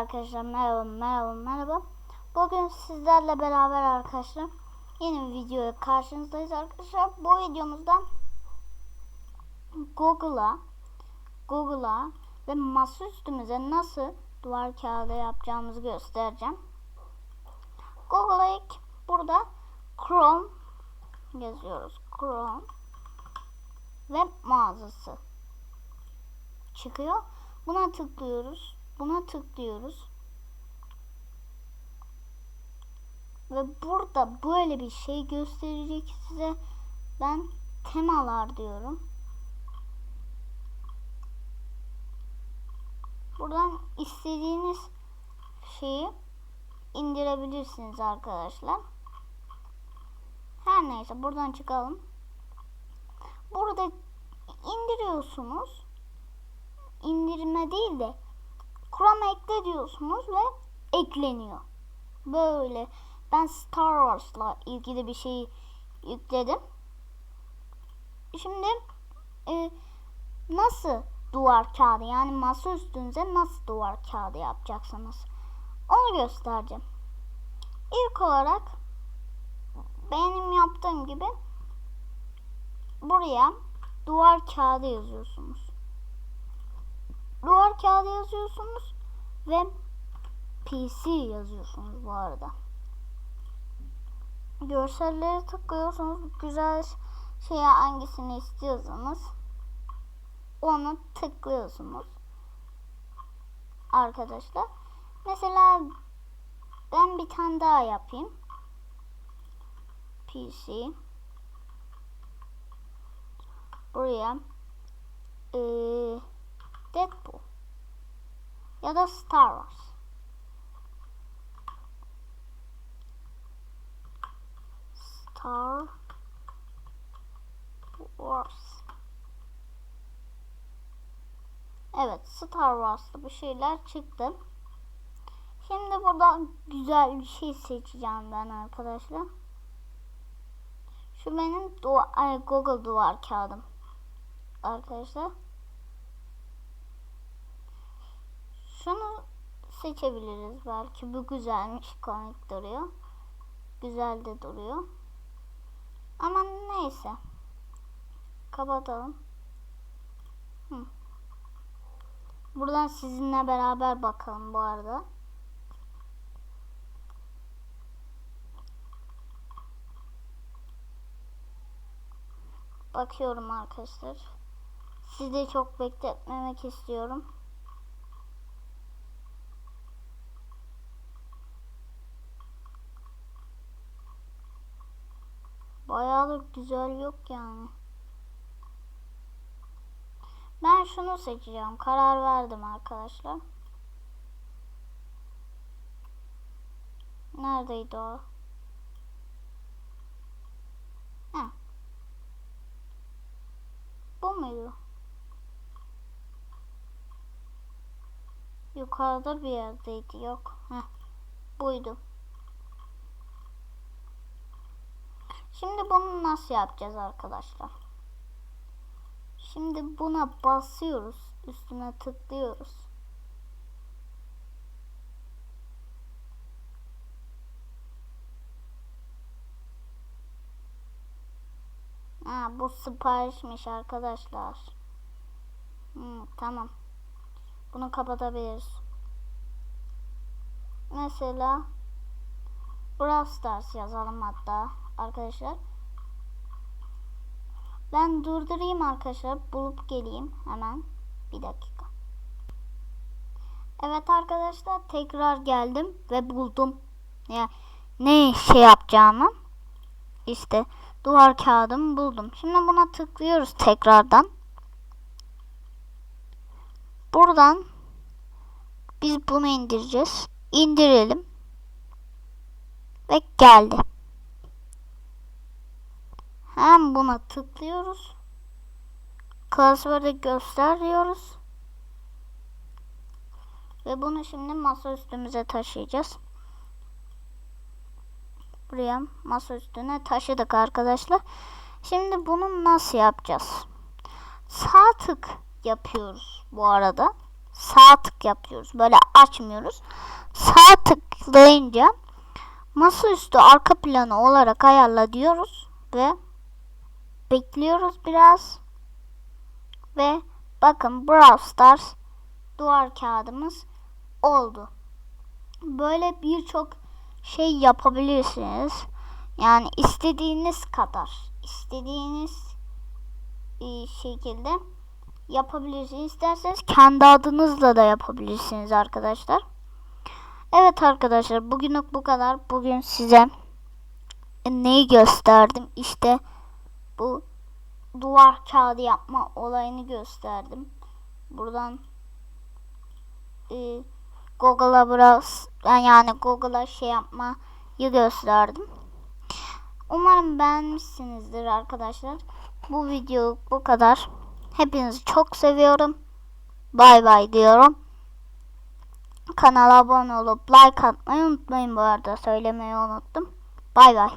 Arkadaşlar, merhaba, merhaba, merhaba. Bugün sizlerle beraber arkadaşlar yeni bir videoya karşınızdayız arkadaşlar. Bu videomuzda Google'a Google'a ve masaüstümüze nasıl duvar kağıdı yapacağımızı göstereceğim. Google'a ilk burada Chrome yazıyoruz. Chrome web mağazası çıkıyor. Buna tıklıyoruz. Buna tıklıyoruz. Ve burada böyle bir şey gösterecek size. Ben temalar diyorum. Buradan istediğiniz şeyi indirebilirsiniz arkadaşlar. Her neyse buradan çıkalım. Burada indiriyorsunuz indirme değil de Chrome ekle diyorsunuz ve ekleniyor. Böyle ben Star Wars'la ilgili bir şey yükledim. Şimdi e, nasıl duvar kağıdı yani masa üstünüze nasıl duvar kağıdı yapacaksınız? Onu göstereceğim. İlk olarak benim yaptığım gibi buraya duvar kağıdı yazıyorsunuz duvar kağıdı yazıyorsunuz ve PC yazıyorsunuz bu arada. Görselleri tıklıyorsunuz. Güzel şeye hangisini istiyorsanız onu tıklıyorsunuz. Arkadaşlar. Mesela ben bir tane daha yapayım. PC buraya eee Deadpool ya da Star Wars. Star Wars. Evet, Star Wars'ta bir şeyler çıktı. Şimdi burada güzel bir şey seçeceğim ben arkadaşlar. Şu benim duvar, Google duvar kağıdım. Arkadaşlar. Şunu seçebiliriz belki. Bu güzelmiş. Komik duruyor. Güzel de duruyor. Ama neyse. Kapatalım. Hı. Buradan sizinle beraber bakalım bu arada. Bakıyorum arkadaşlar. Sizi çok bekletmemek istiyorum. Bayağıdır güzel yok yani. Ben şunu seçeceğim. Karar verdim arkadaşlar. Neredeydi o? Heh. Bu muydu? Yukarıda bir yerdeydi. Yok. Heh. Buydu. Şimdi bunu nasıl yapacağız arkadaşlar? Şimdi buna basıyoruz. Üstüne tıklıyoruz. Ha, bu siparişmiş arkadaşlar. Hmm, tamam. Bunu kapatabiliriz. Mesela Brawl Stars yazalım hatta arkadaşlar. Ben durdurayım arkadaşlar. Bulup geleyim hemen. Bir dakika. Evet arkadaşlar tekrar geldim ve buldum. Ya ne şey yapacağımı. İşte duvar kağıdımı buldum. Şimdi buna tıklıyoruz tekrardan. Buradan biz bunu indireceğiz. İndirelim. Ve geldi. Hem buna tıklıyoruz. Klasörde göster diyoruz. Ve bunu şimdi masa üstümüze taşıyacağız. Buraya masa üstüne taşıdık arkadaşlar. Şimdi bunu nasıl yapacağız? Sağ tık yapıyoruz bu arada. sağ tık yapıyoruz. Böyle açmıyoruz. Sağ tıklayınca masaüstü arka planı olarak ayarla diyoruz ve bekliyoruz biraz ve bakın Brawl Stars duvar kağıdımız oldu. Böyle birçok şey yapabilirsiniz. Yani istediğiniz kadar, istediğiniz e, şekilde yapabilirsiniz. İsterseniz kendi adınızla da yapabilirsiniz arkadaşlar. Evet arkadaşlar bugünlük bu kadar. Bugün size neyi gösterdim? İşte bu duvar kağıdı yapma olayını gösterdim. Buradan e, Google'a biraz yani Google'a şey yapmayı gösterdim. Umarım beğenmişsinizdir arkadaşlar. Bu video bu kadar. Hepinizi çok seviyorum. Bay bay diyorum. Kanala abone olup like atmayı unutmayın bu arada. Söylemeyi unuttum. Bay bay.